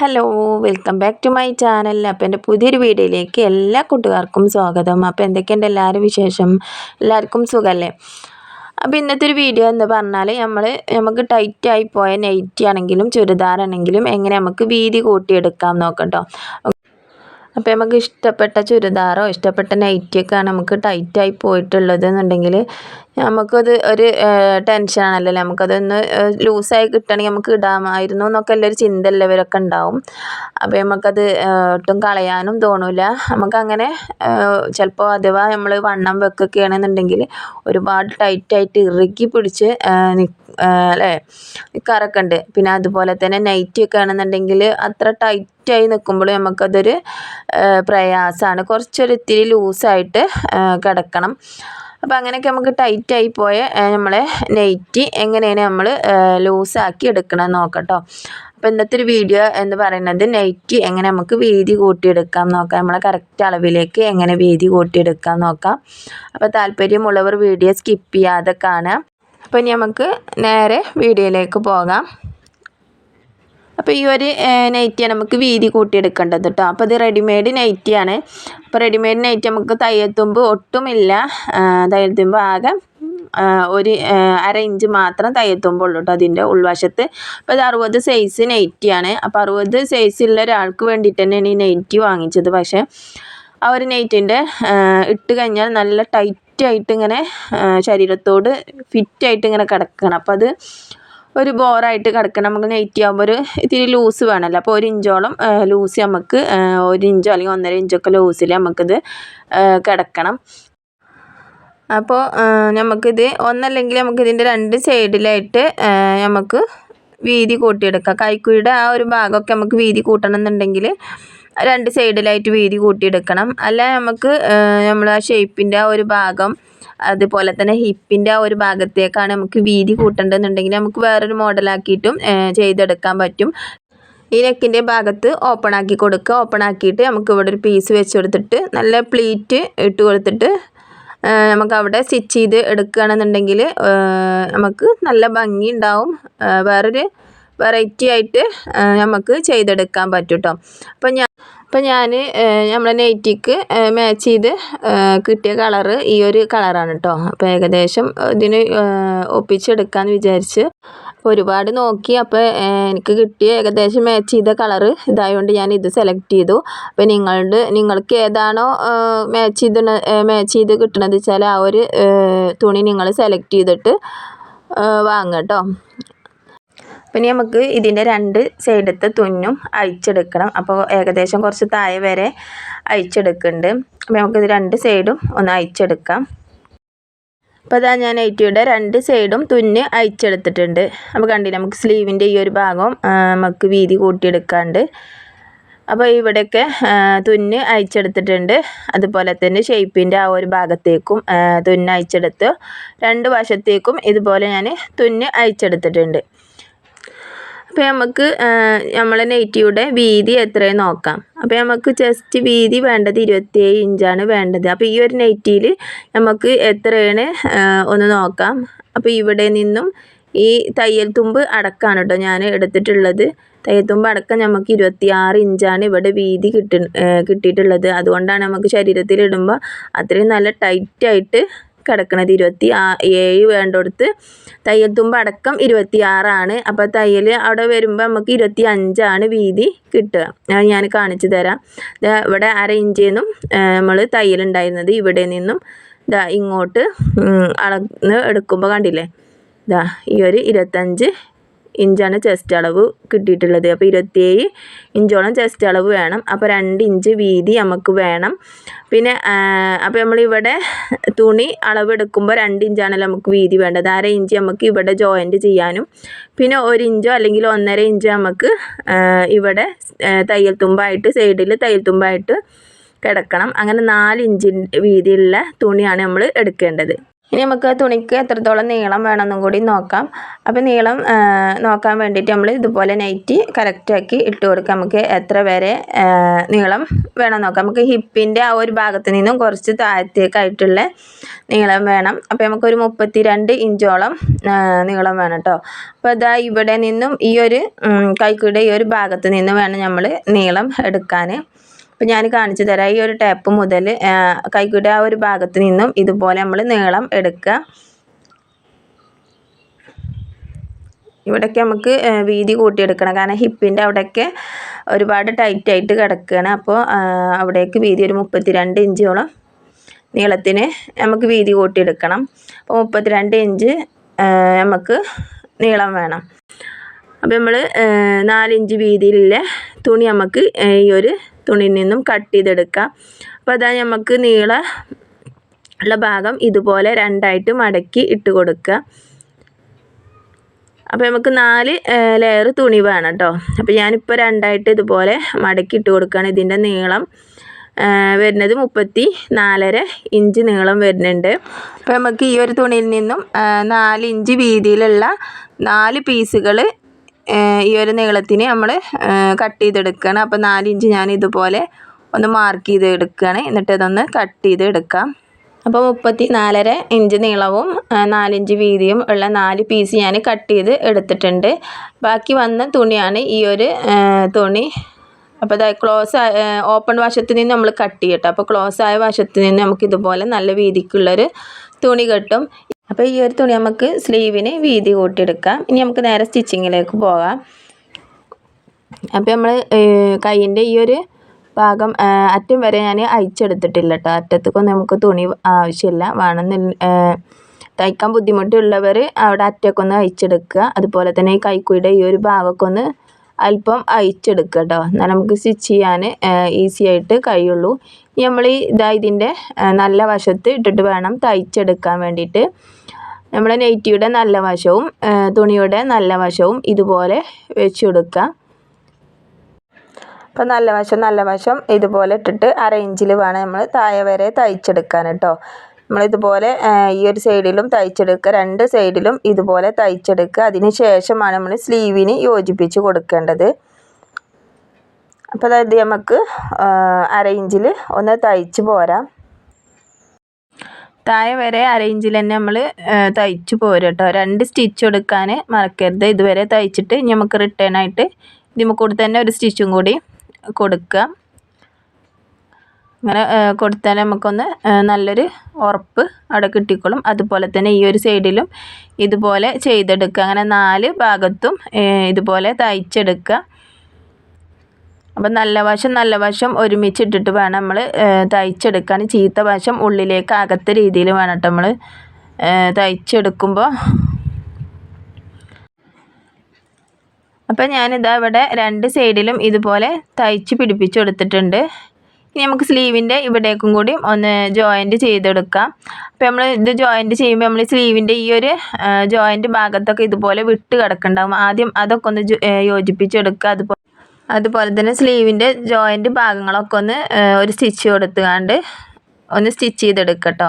Hello welcome back to my channel അപ്പോൾ എന്റെ പുതിയൊരു വീഡിയോയിലേക്ക് എല്ലാ കൂട്ടുകാർക്കും സ്വാഗതം. അപ്പോൾ എന്തൊക്കെയുണ്ട് എല്ലാവരും വിശേഷം? എല്ലാവർക്കും സുഖമല്ലേ? അപ്പോൾ ഇന്നത്തെ ഒരു വീഡിയോ എന്ന് പറഞ്ഞാൽ നമ്മൾ നമുക്ക് ടൈറ്റായി പോയ നൈറ്റി ആണെങ്കിലും ചുരിദാറാണെങ്കിലും എങ്ങനെ നമുക്ക് വീതി കൂട്ടിയെടുക്കാം നോക്കട്ടോ. അപ്പോൾ നമുക്ക് ഇഷ്ടപ്പെട്ട ചുരിദാറോ ഇഷ്ടപ്പെട്ട നൈറ്റിയൊക്കെയാണ് നമുക്ക് ടൈറ്റായി പോയിട്ടുള്ളത് എന്നുണ്ടെങ്കിൽ നമുക്കത് ഒരു ടെൻഷനാണല്ലോ നമുക്കതൊന്ന് ലൂസായി കിട്ടണമെങ്കിൽ നമുക്ക് ഇടാമായിരുന്നു എന്നൊക്കെ ഉള്ളൊരു ചിന്ത എല്ലാവരൊക്കെ ഉണ്ടാവും. അപ്പോൾ നമുക്കത് ഒട്ടും കളയാനും തോന്നില്ല നമുക്കങ്ങനെ ചിലപ്പോൾ അഥവാ നമ്മൾ വണ്ണം വെക്കുകയാണെന്നുണ്ടെങ്കിൽ ഒരുപാട് ടൈറ്റായിട്ട് ഇറുക്കി പിടിച്ച് അല്ലേ നിൽക്കാറൊക്കെ ഉണ്ട് പിന്നെ അതുപോലെ തന്നെ നൈറ്റി ഒക്കെ ആണെന്നുണ്ടെങ്കിൽ അത്ര ടൈറ്റായി നിൽക്കുമ്പോൾ നമുക്കതൊരു പ്രയാസമാണ്. കുറച്ചൊരു ഇത്തിരി ലൂസായിട്ട് കിടക്കണം. അപ്പോൾ അങ്ങനെയൊക്കെ നമുക്ക് ടൈറ്റായി പോയ നമ്മളെ നെയ്റ്റി എങ്ങനെയാണ് നമ്മൾ ലൂസാക്കി എടുക്കണം നോക്കട്ടോ. അപ്പോൾ ഇന്നത്തെ ഒരു വീഡിയോ എന്ന് പറയുന്നത് നെയ്റ്റി എങ്ങനെ നമുക്ക് വീതി കൂട്ടിയെടുക്കാം നോക്കാം. നമ്മളെ കറക്റ്റ് അളവിലേക്ക് എങ്ങനെ വീതി കൂട്ടിയെടുക്കാം നോക്കാം. അപ്പോൾ താല്പര്യമുള്ളവർ വീഡിയോ സ്കിപ്പ് ചെയ്യാതെ കാണാം അപ്പോൾ ഇനി നമുക്ക് നേരെ വീഡിയോയിലേക്ക് പോകാം. അപ്പോൾ ഈ ഒരു നൈറ്റിയാണ് നമുക്ക് വീതി കൂട്ടിയെടുക്കേണ്ടത് കേട്ടോ അപ്പോൾ ഇത് റെഡിമെയ്ഡ് നൈറ്റിയാണ് അപ്പോൾ റെഡിമെയ്ഡ് നൈറ്റി നമുക്ക് തയ്യൽത്തുമ്പ് ഒട്ടുമില്ല. തയ്യൽത്തുമ്പ് ആകെ ഒരു അര ഇഞ്ച് മാത്രം തയ്യൽത്തുമ്പുള്ളൂ കേട്ടോ അതിന്റെ ഉൾവശത്ത്. അപ്പോൾ ഇത് അറുപത് സൈസ് നൈറ്റിയാണ് അപ്പോൾ അറുപത് സൈസുള്ള ഒരാൾക്ക് വേണ്ടിയിട്ട് തന്നെയാണ് ഈ നൈറ്റി വാങ്ങിച്ചത്. പക്ഷേ ആ ഒരു നൈറ്റിന്റെ ഇട്ട് കഴിഞ്ഞാൽ നല്ല ടൈറ്റായിട്ട് ഇങ്ങനെ ശരീരത്തോട് ഫിറ്റായിട്ട് ഇങ്ങനെ കിടക്കണം. അപ്പോൾ അത് ഒരു ബോറായിട്ട് കിടക്കണം. നമുക്ക് നെയ്റ്റി ആകുമ്പോൾ ഒരു ഇത്തിരി ലൂസ് വേണമല്ലോ അപ്പോൾ ഒരു ഇഞ്ചോളം ലൂസ് നമുക്ക് ഒരു ഇഞ്ചോ അല്ലെങ്കിൽ ഒന്നര ഇഞ്ചൊക്കെ ലൂസിൽ നമുക്കിത് കിടക്കണം. അപ്പോൾ നമുക്കിത് ഒന്നല്ലെങ്കിൽ നമുക്കിതിന്റെ രണ്ട് സൈഡിലായിട്ട് നമുക്ക് വീതി കൂട്ടിയെടുക്കാം. കൈക്കുഴിയുടെ ആ ഒരു ഭാഗമൊക്കെ നമുക്ക് വീതി കൂട്ടണം എന്നുണ്ടെങ്കിൽ രണ്ട് സൈഡിലായിട്ട് വീതി കൂട്ടിയെടുക്കണം. അല്ല നമുക്ക് നമ്മൾ ആ ഷേപ്പിന്റെ ആ ഒരു ഭാഗം അതുപോലെ തന്നെ ഹിപ്പിന്റെ ഒരു ഭാഗത്തേക്കാണ് നമുക്ക് വീതി കൂട്ടേണ്ടതെന്നുണ്ടെങ്കിൽ നമുക്ക് വേറൊരു മോഡലാക്കിയിട്ടും ചെയ്തെടുക്കാൻ പറ്റും. ഈ നെക്കിന്റെ ഭാഗത്ത് ഓപ്പൺ ആക്കി കൊടുക്കുക. ഓപ്പൺ ആക്കിയിട്ട് നമുക്ക് ഇവിടെ ഒരു പീസ് വെച്ച് കൊടുത്തിട്ട് നല്ല പ്ലീറ്റ് ഇട്ട് കൊടുത്തിട്ട് നമുക്ക് അവിടെ സ്റ്റിച്ച് ചെയ്ത് എടുക്കുകയാണെന്നുണ്ടെങ്കിൽ നമുക്ക് നല്ല ഭംഗി ഉണ്ടാവും. വേറൊരു വെറൈറ്റി ആയിട്ട് നമുക്ക് ചെയ്തെടുക്കാൻ പറ്റും കേട്ടോ അപ്പം ഞാൻ അപ്പം ഞാൻ നമ്മളെ നെയ്റ്റിക്ക് മാച്ച് ചെയ്ത് കിട്ടിയ കളറ് ഈ ഒരു കളറാണ് കേട്ടോ അപ്പോൾ ഏകദേശം ഇതിന് ഒപ്പിച്ചെടുക്കാമെന്ന് വിചാരിച്ച് ഒരുപാട് നോക്കി. അപ്പോൾ എനിക്ക് കിട്ടിയ ഏകദേശം മാച്ച് ചെയ്ത കളറ് ഇതായതുകൊണ്ട് ഞാൻ ഇത് സെലക്ട് ചെയ്തു. അപ്പോൾ നിങ്ങളുടെ നിങ്ങൾക്ക് ഏതാണോ മാച്ച് ചെയ്ത് മാച്ച് ചെയ്ത് കിട്ടണത് വെച്ചാൽ ആ ഒരു തുണി നിങ്ങൾ സെലക്ട് ചെയ്തിട്ട് വാങ്ങുക കേട്ടോ പിന്നെ നമുക്ക് ഇതിന്റെ രണ്ട് സൈഡത്തെ തുന്നും അഴിച്ചെടുക്കണം. അപ്പോൾ ഏകദേശം കുറച്ച് താഴെ വരെ അഴിച്ചെടുക്കുന്നുണ്ട്. അപ്പോൾ നമുക്കിത് രണ്ട് സൈഡും ഒന്ന് അഴിച്ചെടുക്കാം. അപ്പോൾ അതാ ഞാൻ ഐറ്റിയുടെ രണ്ട് സൈഡും തുന്ന് അഴിച്ചെടുത്തിട്ടുണ്ട്. അപ്പോൾ കണ്ടില്ല നമുക്ക് സ്ലീവിന്റെ ഈ ഒരു ഭാഗം നമുക്ക് വീതി കൂട്ടിയെടുക്കാണ്ട്. അപ്പോൾ ഇവിടെയൊക്കെ തുന്ന് അയച്ചെടുത്തിട്ടുണ്ട് അതുപോലെ തന്നെ ഷേപ്പിന്റെ ആ ഒരു ഭാഗത്തേക്കും തുന്ന് അയച്ചെടുത്ത് രണ്ട് വശത്തേക്കും ഇതുപോലെ ഞാൻ തുന്ന് അയച്ചെടുത്തിട്ടുണ്ട് അപ്പോൾ നമുക്ക് നമ്മളെ നെറ്റിയുടെ വീതി എത്രയെന്ന് നോക്കാം. അപ്പോൾ നമുക്ക് ജസ്റ്റ് വീതി വേണ്ടത് ഇരുപത്തിയേഴ് ഇഞ്ചാണ് വേണ്ടത്. അപ്പോൾ ഈ ഒരു നെറ്റിയിൽ നമുക്ക് എത്രയാണ് ഒന്ന് നോക്കാം. അപ്പോൾ ഇവിടെ നിന്നും ഈ തയ്യൽ തുമ്പ് അടക്കാണ് കേട്ടോ ഞാൻ എടുത്തിട്ടുള്ളത്. തയ്യൽ തുമ്പ് അടക്കം നമുക്ക് ഇരുപത്തിയാറ് ഇഞ്ചാണ് ഇവിടെ വീതി കിട്ടി കിട്ടിയിട്ടുള്ളത്. അതുകൊണ്ടാണ് നമുക്ക് ശരീരത്തിൽ ഇടുമ്പോൾ അത്രയും നല്ല ടൈറ്റായിട്ട് കിടക്കണത് ഇരുപത്തി ആ ഏഴ് വേണ്ടടുത്ത്. തയ്യൽ തുമ്പ് അടക്കം ഇരുപത്തി ആറാണ് അപ്പോൾ തയ്യൽ അവിടെ വരുമ്പോൾ നമുക്ക് ഇരുപത്തി അഞ്ചാണ് വീതി കിട്ടുക. അത് ഞാൻ കാണിച്ചു തരാം. ഇവിടെ അര ഇഞ്ചിൽ നിന്നും നമ്മൾ തയ്യൽ ഉണ്ടായിരുന്നത് ഇവിടെ നിന്നും ഇതാ ഇങ്ങോട്ട് അളന്ന് എടുക്കുമ്പോൾ കണ്ടില്ലേ? ഇതാ ഈ ഒരു ഇരുപത്തഞ്ച് ഇഞ്ചാണ് ചെസ്റ്റ് അളവ് കിട്ടിയിട്ടുള്ളത്. അപ്പോൾ ഇരുപത്തിയേഴ് ഇഞ്ചോളം ചെസ്റ്റ് അളവ് വേണം. അപ്പോൾ രണ്ട് ഇഞ്ച് വീതി നമുക്ക് വേണം. പിന്നെ അപ്പോൾ നമ്മളിവിടെ തുണി അളവെടുക്കുമ്പോൾ രണ്ട് ഇഞ്ചാണല്ലോ നമുക്ക് വീതി വേണ്ടത്. അര ഇഞ്ച് നമുക്ക് ഇവിടെ ജോയിന്റ് ചെയ്യാനും. പിന്നെ ഒരു ഇഞ്ചോ അല്ലെങ്കിൽ ഒന്നര ഇഞ്ചോ നമുക്ക് ഇവിടെ തയ്യൽ തുമ്പായിട്ട് സൈഡിൽ തയ്യൽ തുമ്പായിട്ട് കിടക്കണം. അങ്ങനെ നാല് ഇഞ്ചിന്റെ വീതിയുള്ള തുണിയാണ് നമ്മൾ എടുക്കേണ്ടത്. ഇനി നമുക്ക് തുണിക്ക് എത്രത്തോളം നീളം വേണമെന്നും കൂടി നോക്കാം. അപ്പോൾ നീളം നോക്കാൻ വേണ്ടിയിട്ട് നമ്മൾ ഇതുപോലെ നൈറ്റി കറക്റ്റാക്കി ഇട്ട് കൊടുക്കാം. നമുക്ക് എത്ര വരെ നീളം വേണം നോക്കാം. നമുക്ക് ഹിപ്പിന്റെ ആ ഒരു ഭാഗത്ത് നിന്നും കുറച്ച് താഴത്തേക്കായിട്ടുള്ള നീളം വേണം. അപ്പോൾ നമുക്കൊരു മുപ്പത്തി രണ്ട് ഇഞ്ചോളം നീളം വേണം കേട്ടോ. അപ്പോൾ അതാ ഇവിടെ നിന്നും ഈ ഒരു കൈക്കുടെ ഈ ഒരു ഭാഗത്ത് നിന്നും വേണം നമ്മൾ നീളം എടുക്കാൻ അപ്പോൾ ഞാൻ കാണിച്ചു തരാം. ഈ ഒരു ടാപ്പ് മുതൽ കൈക്കുടെ ആ ഒരു ഭാഗത്ത് നിന്നും ഇതുപോലെ നമ്മൾ നീളം എടുക്കുക. ഇവിടെയൊക്കെ നമുക്ക് വീതി കൂട്ടിയെടുക്കണം. കാരണം ഹിപ്പിന്റെ അവിടെയൊക്കെ ഒരുപാട് ടൈറ്റായിട്ട് കിടക്കുകയാണ്. അപ്പോൾ അവിടേക്ക് വീതി ഒരു മുപ്പത്തിരണ്ട് ഇഞ്ചോളം നീളത്തിന് നമുക്ക് വീതി കൂട്ടിയെടുക്കണം. അപ്പോൾ മുപ്പത്തിരണ്ട് ഇഞ്ച് നമുക്ക് നീളം വേണം. അപ്പോൾ നമ്മൾ നാലിഞ്ച് വീതിയിലുള്ള തുണി നമുക്ക് ഈ ഒരു തുണിയിൽ നിന്നും കട്ട് ചെയ്തെടുക്കാം. അപ്പോൾ അതാ നമുക്ക് നീള ഉള്ള ഭാഗം ഇതുപോലെ രണ്ടായിട്ട് മടക്കി ഇട്ട് കൊടുക്കുക. അപ്പോൾ നമുക്ക് നാല് ലെയർ തുണി വേണം കേട്ടോ. അപ്പോൾ ഞാനിപ്പോൾ രണ്ടായിട്ട് ഇതുപോലെ മടക്കി ഇട്ട് കൊടുക്കുകയാണ്. ഇതിന്റെ നീളം വരുന്നത് മുപ്പത്തി നാലര ഇഞ്ച് നീളം വരുന്നുണ്ട്. അപ്പോൾ നമുക്ക് ഈ ഒരു തുണിയിൽ നിന്നും നാല് ഇഞ്ച് വീതിയിലുള്ള നാല് പീസുകൾ ഈ ഒരു നീളത്തിന് നമ്മൾ കട്ട് ചെയ്തെടുക്കണം. അപ്പോൾ നാലിഞ്ച് ഞാൻ ഇതുപോലെ ഒന്ന് മാർക്ക് ചെയ്ത് എടുക്കുകയാണ് എന്നിട്ട് ഇതൊന്ന് കട്ട് ചെയ്ത് എടുക്കാം അപ്പോൾ മുപ്പത്തി നാലര ഇഞ്ച് നീളവും നാലിഞ്ച് വീതിയും ഉള്ള നാല് പീസ് ഞാൻ കട്ട് ചെയ്ത് എടുത്തിട്ടുണ്ട്. ബാക്കി വന്ന തുണിയാണ് ഈ ഒരു തുണി. അപ്പോൾ അതായത് ക്ലോസ് ഓപ്പൺ വശത്ത് നിന്ന് നമ്മൾ കട്ട് ചെയ്യട്ടോ. അപ്പോൾ ക്ലോസ് ആയ വശത്ത് നിന്ന് നമുക്ക് ഇതുപോലെ നല്ല വീതിക്കുള്ളൊരു തുണി കിട്ടും. അപ്പോൾ ഈ ഒരു തുണി നമുക്ക് സ്ലീവിന് വീതി കൂട്ടിയെടുക്കാം. ഇനി നമുക്ക് നേരെ സ്റ്റിച്ചിങ്ങിലേക്ക് പോകാം. അപ്പോൾ നമ്മൾ കൈയിന്റെ ഈ ഒരു ഭാഗം അറ്റം വരെ ഞാൻ അയച്ചെടുത്തിട്ടില്ല കേട്ടോ അറ്റത്തേക്കൊന്നും നമുക്ക് തുണി ആവശ്യമില്ല. വേണമെന്നില്ല തയ്ക്കാൻ ബുദ്ധിമുട്ടുള്ളവർ അവിടെ അറ്റമൊക്കെ ഒന്ന് അയച്ചെടുക്കുക അതുപോലെ തന്നെ ഈ കൈക്കുയുടെ ഈ ഒരു ഭാഗമൊക്കെ ഒന്ന് അല്പം അയച്ചെടുക്കുക കേട്ടോ എന്നാൽ നമുക്ക് സ്റ്റിച്ച് ചെയ്യാൻ ഈസി ആയിട്ട് കഴിയുള്ളൂ. നമ്മൾ ഈ ഇതാ ഇതിന്റെ നല്ല വശത്ത് ഇട്ടിട്ട് വേണം തയ്ച്ചെടുക്കാൻ വേണ്ടിയിട്ട്. നമ്മുടെ നെയ്റ്റിയുടെ നല്ല വശവും തുണിയുടെ നല്ല വശവും ഇതുപോലെ വെച്ച് കൊടുക്കുക. അപ്പോൾ നല്ല വശം നല്ല വശം ഇതുപോലെ ഇട്ടിട്ട് അര ഇഞ്ചിൽ വേണം നമ്മൾ താഴെ വരെ തയ്ച്ചെടുക്കാൻ കേട്ടോ നമ്മളിതുപോലെ ഈ ഒരു സൈഡിലും തയ്ച്ചെടുക്കുക രണ്ട് സൈഡിലും ഇതുപോലെ തയ്ച്ചെടുക്കുക. അതിന് ശേഷമാണ് നമ്മൾ സ്ലീവിന് യോജിപ്പിച്ച് കൊടുക്കേണ്ടത്. അപ്പോൾ അതായത് നമുക്ക് അരയിഞ്ചിൽ ഒന്ന് തയ്ച്ച് പോരാം. താഴെ വരെ അരയിഞ്ചിൽ തന്നെ നമ്മൾ തയ്ച്ച് പോരും കേട്ടോ രണ്ട് സ്റ്റിച്ച് കൊടുക്കാൻ മറക്കരുത്. ഇതുവരെ തയ്ച്ചിട്ട് നമുക്ക് റിട്ടേൺ ആയിട്ട് ഇതിമ്മ കൂടി തന്നെ ഒരു സ്റ്റിച്ചും കൂടി കൊടുക്കുക അങ്ങനെ കൊടുത്താൽ നമുക്കൊന്ന് നല്ലൊരു ഉറപ്പ് അവിടെ കിട്ടിക്കോളും. അതുപോലെ തന്നെ ഈ ഒരു സൈഡിലും ഇതുപോലെ ചെയ്തെടുക്കുക. അങ്ങനെ നാല് ഭാഗത്തും ഇതുപോലെ തയ്ച്ചെടുക്കുക. അപ്പം നല്ല വശം നല്ല വശം ഒരുമിച്ചിട്ടിട്ട് വേണം നമ്മൾ തയ്ച്ചെടുക്കാൻ. ചീത്ത വശം ഉള്ളിലേക്ക് അകത്ത രീതിയിൽ വേണം നമ്മൾ തയ്ച്ചെടുക്കുമ്പോൾ അപ്പം ഞാനിതാ ഇവിടെ രണ്ട് സൈഡിലും ഇതുപോലെ തയ്ച്ച് പിടിപ്പിച്ച് കൊടുത്തിട്ടുണ്ട്. ഇനി നമുക്ക് സ്ലീവിന്റെ ഇവിടേക്കും കൂടി ഒന്ന് ജോയിന്റ് ചെയ്തെടുക്കാം. അപ്പോൾ നമ്മൾ ഇത് ജോയിന്റ് ചെയ്യുമ്പോൾ നമ്മൾ സ്ലീവിന്റെ ഈ ഒരു ജോയിന്റ് ഭാഗത്തൊക്കെ ഇതുപോലെ വിട്ട് കിടക്കണ്ടാവും. ആദ്യം അതൊക്കെ ഒന്ന് യോജിപ്പിച്ചെടുക്കുക. അതുപോലെ അതുപോലെ തന്നെ സ്ലീവിന്റെ ജോയിന്റ് ഭാഗങ്ങളൊക്കെ ഒന്ന് ഒരു സ്റ്റിച്ച് കൊടുത്തുകൊണ്ട് ഒന്ന് സ്റ്റിച്ച് ചെയ്തെടുക്കട്ടോ.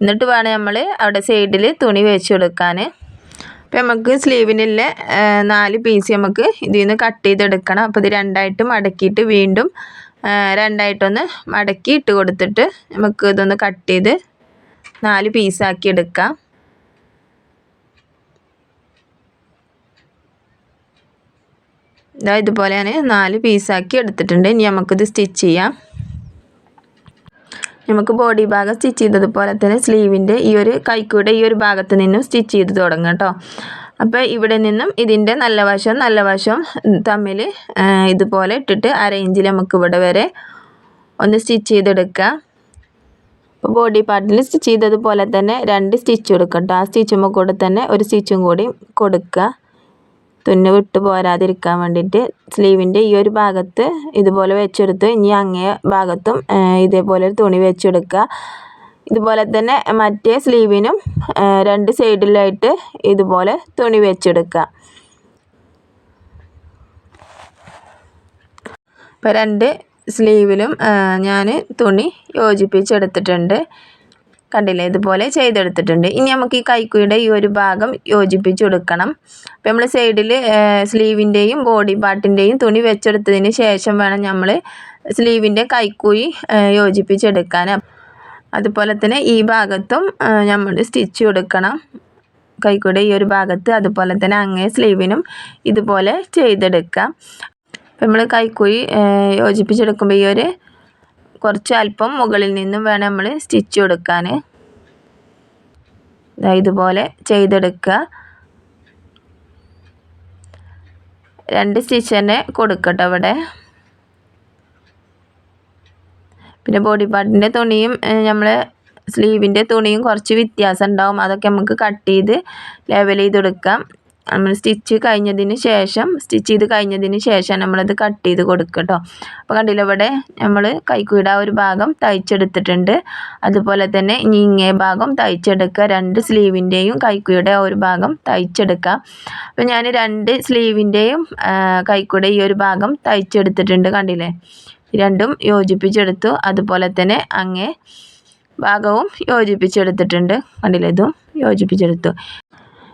എന്നിട്ട് വേണം നമ്മൾ അവിടെ സൈഡിൽ തുണി വെച്ച് കൊടുക്കാൻ അപ്പോൾ നമുക്ക് സ്ലീവിനുള്ള നാല് പീസ് നമുക്ക് ഇതിൽ നിന്ന് കട്ട് ചെയ്തെടുക്കണം. അപ്പോൾ ഇത് രണ്ടായിട്ട് മടക്കിയിട്ട് വീണ്ടും രണ്ടായിട്ടൊന്ന് മടക്കി ഇട്ട് കൊടുത്തിട്ട് നമുക്ക് ഇതൊന്ന് കട്ട് ചെയ്ത് നാല് പീസാക്കി എടുക്കാം. ഇതാ ഇതുപോലെ ഞാൻ നാല് പീസാക്കി എടുത്തിട്ടുണ്ട്. ഇനി നമുക്കിത് സ്റ്റിച്ച് ചെയ്യാം. നമുക്ക് ബോഡി ഭാഗം സ്റ്റിച്ച് ചെയ്തതുപോലെ തന്നെ സ്ലീവിന്റെ ഈ ഒരു കൈക്കൂടെ ഈ ഒരു ഭാഗത്ത് നിന്നും സ്റ്റിച്ച് ചെയ്ത് തുടങ്ങാം കേട്ടോ. അപ്പോൾ ഇവിടെ നിന്നും ഇതിന്റെ നല്ല വശം നല്ല വശം തമ്മിൽ ഇതുപോലെ ഇട്ടിട്ട് അര ഇഞ്ചിൽ നമുക്ക് ഇവിടെ വരെ ഒന്ന് സ്റ്റിച്ച് ചെയ്തെടുക്കുക അപ്പോൾ ബോഡി പാർട്ടിൽ സ്റ്റിച്ച് ചെയ്തതുപോലെ തന്നെ രണ്ട് സ്റ്റിച്ച് കൊടുക്കുക കേട്ടോ ആ സ്റ്റിച്ചുമ്പോൾ കൂടെ തന്നെ ഒരു സ്റ്റിച്ചും കൂടി കൊടുക്കുക. തുന്നു വിട്ട് പോരാതിരിക്കാൻ വേണ്ടിയിട്ട് സ്ലീവിന്റെ ഈ ഒരു ഭാഗത്ത് ഇതുപോലെ വെച്ചെടുത്ത് ഇനി അങ്ങേ ഭാഗത്തും ഇതേപോലെ ഒരു തുണി വെച്ചെടുക്കുക. ഇതുപോലെ തന്നെ മറ്റേ സ്ലീവിനും രണ്ട് സൈഡിലായിട്ട് ഇതുപോലെ തുണി വെച്ചെടുക്കുക ഇപ്പോൾ രണ്ട് സ്ലീവിലും ഞാൻ തുണി യോജിപ്പിച്ചെടുത്തിട്ടുണ്ട്. കണ്ടില്ലേ? ഇതുപോലെ ചെയ്തെടുത്തിട്ടുണ്ട്. ഇനി നമുക്ക് ഈ കൈക്കുയുടെ ഈ ഒരു ഭാഗം യോജിപ്പിച്ചെടുക്കണം. അപ്പം അപ്പോൾ നമ്മൾ സൈഡിൽ സ്ലീവിന്റെയും ബോഡി പാർട്ടിന്റെയും തുണി വെച്ചെടുത്തതിന് ശേഷം വേണം നമ്മൾ സ്ലീവിന്റെ കൈക്കുഴി യോജിപ്പിച്ചെടുക്കാൻ. അതുപോലെ തന്നെ ഈ ഭാഗത്തും നമ്മൾ സ്റ്റിച്ച് കൊടുക്കണം. കൈക്കൂടെ ഈ ഒരു ഭാഗത്ത് അതുപോലെ തന്നെ അങ്ങേ സ്ലീവിനും ഇതുപോലെ ചെയ്തെടുക്കാം. നമ്മൾ കൈക്കുഴി യോജിപ്പിച്ചെടുക്കുമ്പോൾ ഈ ഒരു കുറച്ച് അല്പം മുകളിൽ നിന്നും വേണം നമ്മൾ സ്റ്റിച്ച് കൊടുക്കാൻ ഇതുപോലെ ചെയ്തെടുക്കുക. രണ്ട് സ്റ്റിച്ച് തന്നെ കൊടുക്കട്ടോ അവിടെ പിന്നെ ബോഡി പാർട്ടിന്റെ തുണിയും നമ്മൾ സ്ലീവിന്റെ തുണിയും കുറച്ച് വ്യത്യാസം ഉണ്ടാവും. അതൊക്കെ നമുക്ക് കട്ട് ചെയ്ത് ലെവൽ ചെയ്ത് കൊടുക്കാം നമ്മൾ സ്റ്റിച്ച് കഴിഞ്ഞതിന് ശേഷം സ്റ്റിച്ച് ചെയ്ത് കഴിഞ്ഞതിന് ശേഷം നമ്മളത് കട്ട് ചെയ്ത് കൊടുക്കുക കേട്ടോ അപ്പോൾ കണ്ടില്ല ഇവിടെ നമ്മൾ കൈക്കുയുടെ ആ ഒരു ഭാഗം തയ്ച്ചെടുത്തിട്ടുണ്ട്. അതുപോലെ തന്നെ ഇനി ഇങ്ങേ ഭാഗം തയ്ച്ചെടുക്കുക. രണ്ട് സ്ലീവിന്റെയും കൈക്കുയുടെ ആ ഒരു ഭാഗം തയ്ച്ചെടുക്കുക അപ്പോൾ ഞാൻ രണ്ട് സ്ലീവിന്റെയും കൈക്കുയുടെ ഈ ഒരു ഭാഗം തയ്ച്ചെടുത്തിട്ടുണ്ട് കണ്ടില്ലേ? രണ്ടും യോജിപ്പിച്ചെടുത്തു. അതുപോലെ തന്നെ അങ്ങേ ഭാഗവും യോജിപ്പിച്ചെടുത്തിട്ടുണ്ട്. കണ്ടില്ലേ? യോജിപ്പിച്ചെടുത്തു.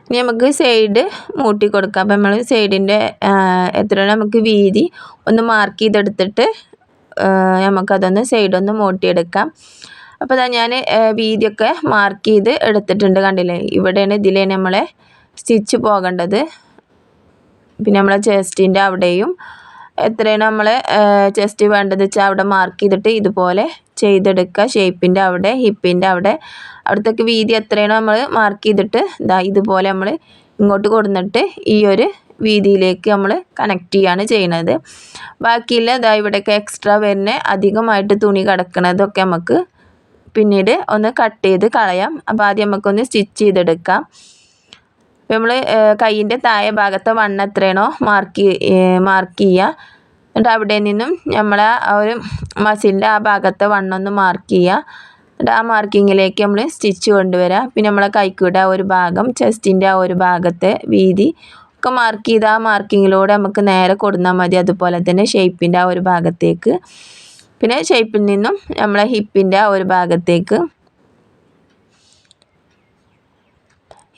ഇനി നമുക്ക് സൈഡ് മൂട്ടി കൊടുക്കാം അപ്പം നമ്മൾ സൈഡിന്റെ എത്ര നമുക്ക് വീതി ഒന്ന് മാർക്ക് ചെയ്തെടുത്തിട്ട് നമുക്കതൊന്ന് സൈഡൊന്ന് മൂട്ടിയെടുക്കാം. അപ്പോൾ ഞാൻ വീതിയൊക്കെ മാർക്ക് ചെയ്ത് എടുത്തിട്ടുണ്ട്. കണ്ടില്ലേ? ഇവിടെയാണ് ഇതിലേ നമ്മളെ സ്റ്റിച്ച് പോകേണ്ടത്. പിന്നെ നമ്മളെ ചെസ്റ്റിന്റെ അവിടെയും എത്രയാണ് നമ്മൾ ചെസ്റ്റ് വേണ്ടത് വെച്ചാൽ അവിടെ മാർക്ക് ചെയ്തിട്ട് ഇതുപോലെ ചെയ്തെടുക്കുക. ഷേപ്പിന്റെ അവിടെ ഹിപ്പിന്റെ അവിടെ. അവിടത്തേക്ക് വീതി എത്രയാണോ നമ്മൾ മാർക്ക് ചെയ്തിട്ട് ഇതാ ഇതുപോലെ നമ്മൾ ഇങ്ങോട്ട് കൊടുന്നിട്ട് ഈ ഒരു വീതിയിലേക്ക് നമ്മൾ കണക്ട് ചെയ്യാണ് ചെയ്യുന്നത് ബാക്കിയില്ല ഇതാ ഇവിടെയൊക്കെ എക്സ്ട്രാ വരുന്ന അധികമായിട്ട് തുണി കിടക്കുന്നതൊക്കെ നമുക്ക് പിന്നീട് ഒന്ന് കട്ട് ചെയ്ത് കളയാം. അപ്പോൾ ആദ്യം നമുക്കൊന്ന് സ്റ്റിച്ച് ചെയ്തെടുക്കാം. നമ്മൾ കൈയിന്റെ താഴെ ഭാഗത്തെ വണ്ണം എത്രയാണോ മാർക്ക് മാർക്ക് ചെയ്യുക. എന്നിട്ട് അവിടെ നിന്നും നമ്മൾ ആ ഒരു മസിലിന്റെ ആ ഭാഗത്തെ വണ്ണം ഒന്ന് മാർക്ക് ചെയ്യുക. എന്നിട്ട് ആ മാർക്കിങ്ങിലേക്ക് നമ്മൾ സ്റ്റിച്ച് കൊണ്ടുവരിക പിന്നെ നമ്മളെ കൈക്കൂടെ ആ ഒരു ഭാഗം ചെസ്റ്റിന്റെ ആ ഒരു ഭാഗത്തെ വീതി ഒക്കെ മാർക്ക് ചെയ്ത് ആ മാർക്കിങ്ങിലൂടെ നമുക്ക് നേരെ കൊടുന്നാൽ മതി. അതുപോലെ തന്നെ ഷേപ്പിന്റെ ആ ഒരു ഭാഗത്തേക്ക്. പിന്നെ ഷേപ്പിൽ നിന്നും നമ്മളെ ഹിപ്പിന്റെ ആ ഒരു ഭാഗത്തേക്ക്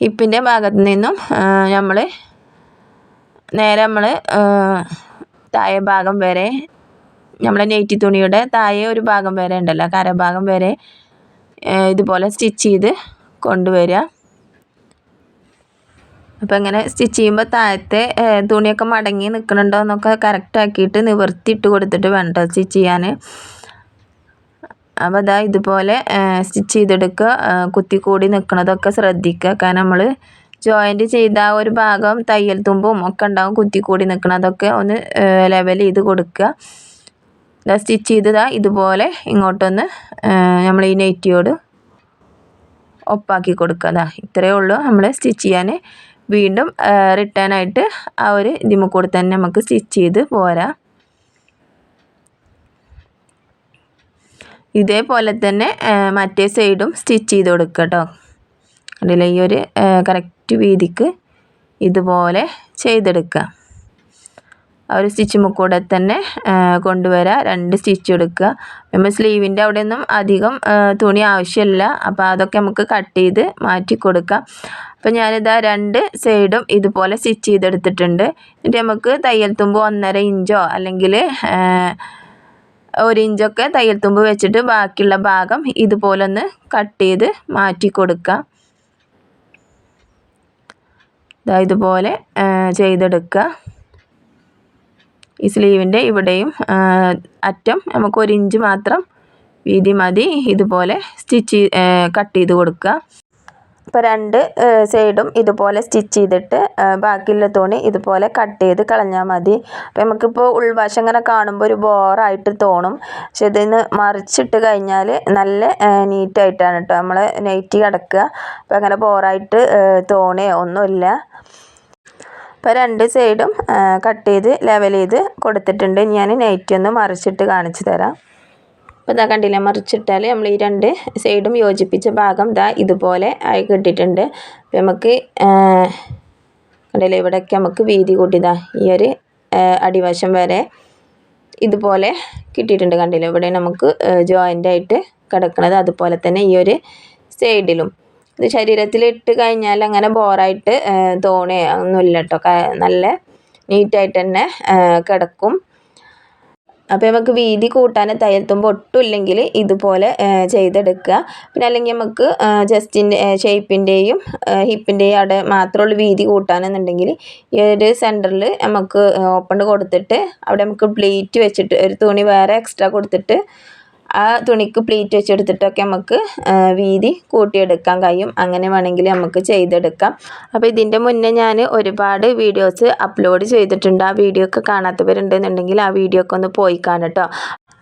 ഹിപ്പിന്റെ ഭാഗത്ത് നിന്നും നമ്മൾ നേരെ നമ്മൾ താഴെ ഭാഗം വരെ നമ്മളെ നെയ്റ്റി തുണിയുടെ താഴെ ഒരു ഭാഗം വരെ ഉണ്ടല്ലോ കരഭാഗം വരെ ഇതുപോലെ സ്റ്റിച്ച് ചെയ്ത് കൊണ്ടുവരിക. അപ്പോൾ ഇങ്ങനെ സ്റ്റിച്ച് ചെയ്യുമ്പോൾ താഴത്തെ തുണിയൊക്കെ മടങ്ങി നിൽക്കുന്നുണ്ടോ എന്നൊക്കെ കറക്റ്റ് ആക്കിയിട്ട് നിവർത്തിയിട്ട് കൊടുത്തിട്ട് വേണ്ട സ്റ്റിച്ച് ചെയ്യാൻ അപ്പോൾ അതാ ഇതുപോലെ സ്റ്റിച്ച് ചെയ്തെടുക്കുക. കുത്തിക്കൂടി നിൽക്കുന്നതൊക്കെ ശ്രദ്ധിക്കുക. കാരണം നമ്മൾ ജോയിന്റ് ചെയ്ത ആ ഒരു ഭാഗം തയ്യൽ തുമ്പും ഒക്കെ ഉണ്ടാവും. കുത്തിക്കൂടി നിൽക്കുന്നതൊക്കെ ഒന്ന് ലെവൽ ചെയ്ത് കൊടുക്കുക. ഇതാ സ്റ്റിച്ച് ചെയ്തതാ ഇതുപോലെ ഇങ്ങോട്ടൊന്ന് നമ്മൾ ഈ നെറ്റിയോട് ഒപ്പാക്കി കൊടുക്കുക. അതാ ഇത്രയേ ഉള്ളൂ നമ്മൾ സ്റ്റിച്ച് ചെയ്യാൻ. വീണ്ടും റിട്ടേൺ ആയിട്ട് ആ ഒരു ഇതിമ്മ കൂടെ തന്നെ നമുക്ക് സ്റ്റിച്ച് ചെയ്ത് പോരാം. ഇതേപോലെ തന്നെ മറ്റേ സൈഡും സ്റ്റിച്ച് ചെയ്ത് കൊടുക്കുക കേട്ടോ കണ്ടില്ലേ? ഈ ഒരു കറക്റ്റ് വീതിക്ക് ഇതുപോലെ ചെയ്തെടുക്കുക ഒരു സ്റ്റിച്ച് കൂടെ തന്നെ കൊണ്ടുവരിക രണ്ട് സ്റ്റിച്ച് എടുക്കുക നമ്മൾ സ്ലീവിന്റെ അവിടെ ഒന്നും അധികം തുണി ആവശ്യമില്ല. അപ്പോൾ അതൊക്കെ നമുക്ക് കട്ട് ചെയ്ത് മാറ്റി കൊടുക്കാം. അപ്പോൾ ഞാനിതാ രണ്ട് സൈഡും ഇതുപോലെ സ്റ്റിച്ച് ചെയ്തെടുത്തിട്ടുണ്ട്. എന്നിട്ട് നമുക്ക് തയ്യൽ തുമ്പ് ഒന്നര ഇഞ്ചോ അല്ലെങ്കിൽ ഒരു ഇഞ്ചൊക്കെ തയ്യൽ തുമ്പ് വെച്ചിട്ട് ബാക്കിയുള്ള ഭാഗം ഇതുപോലെ ഒന്ന് കട്ട് ചെയ്ത് മാറ്റി കൊടുക്കുക ഇതാ ഇതുപോലെ ചെയ്തെടുക്കുക. ഈ സ്ലീവിന്റെ ഇവിടെയും അറ്റം നമുക്ക് ഒരു ഇഞ്ച് മാത്രം വീതി മതി. ഇതുപോലെ സ്റ്റിച്ച് കട്ട് ചെയ്ത് കൊടുക്കുക. ഇപ്പോൾ രണ്ട് സൈഡും ഇതുപോലെ സ്റ്റിച്ച് ചെയ്തിട്ട് ബാക്കിയുള്ള തുണി ഇതുപോലെ കട്ട് ചെയ്ത് കളഞ്ഞാൽ മതി. അപ്പോൾ നമുക്കിപ്പോൾ ഉൾവശം ഇങ്ങനെ കാണുമ്പോൾ ഒരു ബോറായിട്ട് തോന്നും. പക്ഷെ ഇതിന് മറിച്ചിട്ട് കഴിഞ്ഞാൽ നല്ല നീറ്റായിട്ടാണ് കേട്ടോ നമ്മൾ നൈറ്റ് കിടക്കുക. അപ്പോൾ അങ്ങനെ ബോറായിട്ട് തോണേ ഒന്നുമില്ല. ഇപ്പോൾ രണ്ട് സൈഡും കട്ട് ചെയ്ത് ലെവൽ ചെയ്ത് കൊടുത്തിട്ടുണ്ട്. ഞാൻ നൈറ്റ് ഒന്ന് മറിച്ചിട്ട് കാണിച്ചു തരാം. അപ്പോൾ ഇതാ കണ്ടില്ല മറിച്ചിട്ടാൽ നമ്മൾ ഈ രണ്ട് സൈഡും യോജിപ്പിച്ച ഭാഗം ഇതാ ഇതുപോലെ ആയി കിട്ടിയിട്ടുണ്ട്. അപ്പോൾ നമുക്ക് കണ്ടില്ലേ ഇവിടെയൊക്കെ നമുക്ക് വീതി കൂട്ടിയതാ ഈ ഒരു അടിവശം വരെ ഇതുപോലെ കിട്ടിയിട്ടുണ്ട് കണ്ടില്ലേ. ഇവിടെ നമുക്ക് ജോയിന്റ് ആയിട്ട് കിടക്കുന്നത് അതുപോലെ തന്നെ ഈ ഒരു സൈഡിലും. ഇത് ശരീരത്തിൽ ഇട്ട് കഴിഞ്ഞാൽ അങ്ങനെ ബോറായിട്ട് തോണേ ഒന്നുമില്ല കേട്ടോ നല്ല നീറ്റായിട്ട് തന്നെ കിടക്കും. അപ്പോൾ നമുക്ക് വീതി കൂട്ടാൻ ഒട്ടും ഇല്ലെങ്കിൽ ഇതുപോലെ ചെയ്തെടുക്കുക. പിന്നെ അല്ലെങ്കിൽ നമുക്ക് ജസ്റ്റിന്റെ ഷേപ്പിന്റെയും ഹിപ്പിന്റെയും അവിടെ മാത്രമുള്ള വീതി കൂട്ടാനെന്നുണ്ടെങ്കിൽ ഈ ഒരു സെന്ററിൽ നമുക്ക് ഓപ്പൺ കൊടുത്തിട്ട് അവിടെ നമുക്ക് പ്ലേറ്റ് വെച്ചിട്ട് ഒരു തുണി വേറെ എക്സ്ട്രാ കൊടുത്തിട്ട് ആ തുണിക്ക് പ്ലീറ്റ് വെച്ചെടുത്തിട്ടൊക്കെ നമുക്ക് വീതി കൂട്ടിയെടുക്കാൻ കഴിയും. അങ്ങനെ വേണമെങ്കിൽ നമുക്ക് ചെയ്തെടുക്കാം. അപ്പോൾ ഇതിന്റെ മുന്നേ ഞാൻ ഒരുപാട് വീഡിയോസ് അപ്ലോഡ് ചെയ്തിട്ടുണ്ട്. ആ വീഡിയോ ഒക്കെ കാണാത്തവരുണ്ടെന്നുണ്ടെങ്കിൽ ആ വീഡിയോ ഒക്കെ ഒന്ന് പോയി കാണട്ടോ.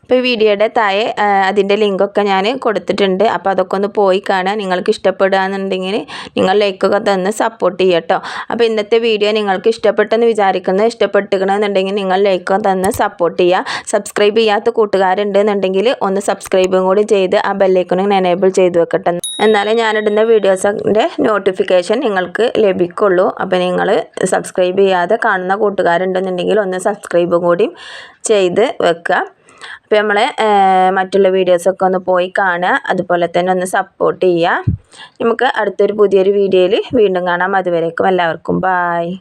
അപ്പോൾ വീഡിയോയുടെ താഴെ അതിന്റെ ലിങ്കൊക്കെ ഞാൻ കൊടുത്തിട്ടുണ്ട്. അപ്പോൾ അതൊക്കെ ഒന്ന് പോയി കാണാൻ നിങ്ങൾക്ക് ഇഷ്ടപ്പെടുകയെന്നുണ്ടെങ്കിൽ നിങ്ങൾ ലൈക്കൊക്കെ തന്ന് സപ്പോർട്ട് ചെയ്യുക കേട്ടോ. അപ്പോൾ ഇന്നത്തെ വീഡിയോ നിങ്ങൾക്ക് ഇഷ്ടപ്പെട്ടെന്ന് വിചാരിക്കുന്നത് ഇഷ്ടപ്പെട്ടുകണമെന്നുണ്ടെങ്കിൽ നിങ്ങൾ ലൈക്കൊക്കെ തന്ന് സപ്പോർട്ട് ചെയ്യുക. സബ്സ്ക്രൈബ് ചെയ്യാത്ത കൂട്ടുകാരുണ്ടെന്നുണ്ടെങ്കിൽ ഒന്ന് സബ്സ്ക്രൈബും കൂടി ചെയ്ത് ആ ബെല്ലൈക്കണും എനേബിൾ ചെയ്ത് വെക്കട്ടെ. എന്നാലേ ഞാനിടുന്ന വീഡിയോസിന്റെ നോട്ടിഫിക്കേഷൻ നിങ്ങൾക്ക് ലഭിക്കുള്ളൂ. അപ്പോൾ നിങ്ങൾ സബ്സ്ക്രൈബ് ചെയ്യാതെ കാണുന്ന കൂട്ടുകാരുണ്ടെന്നുണ്ടെങ്കിൽ ഒന്ന് സബ്സ്ക്രൈബും കൂടി ചെയ്ത് വെക്കുക. അപ്പോൾ നമ്മളെ മറ്റുള്ള വീഡിയോസൊക്കെ ഒന്ന് പോയി കാണുക. അതുപോലെ തന്നെ ഒന്ന് സപ്പോർട്ട് ചെയ്യുക. നമുക്ക് അടുത്തൊരു പുതിയൊരു വീഡിയോയിൽ വീണ്ടും കാണാം. അതുവരേക്കും എല്ലാവർക്കും ബായ്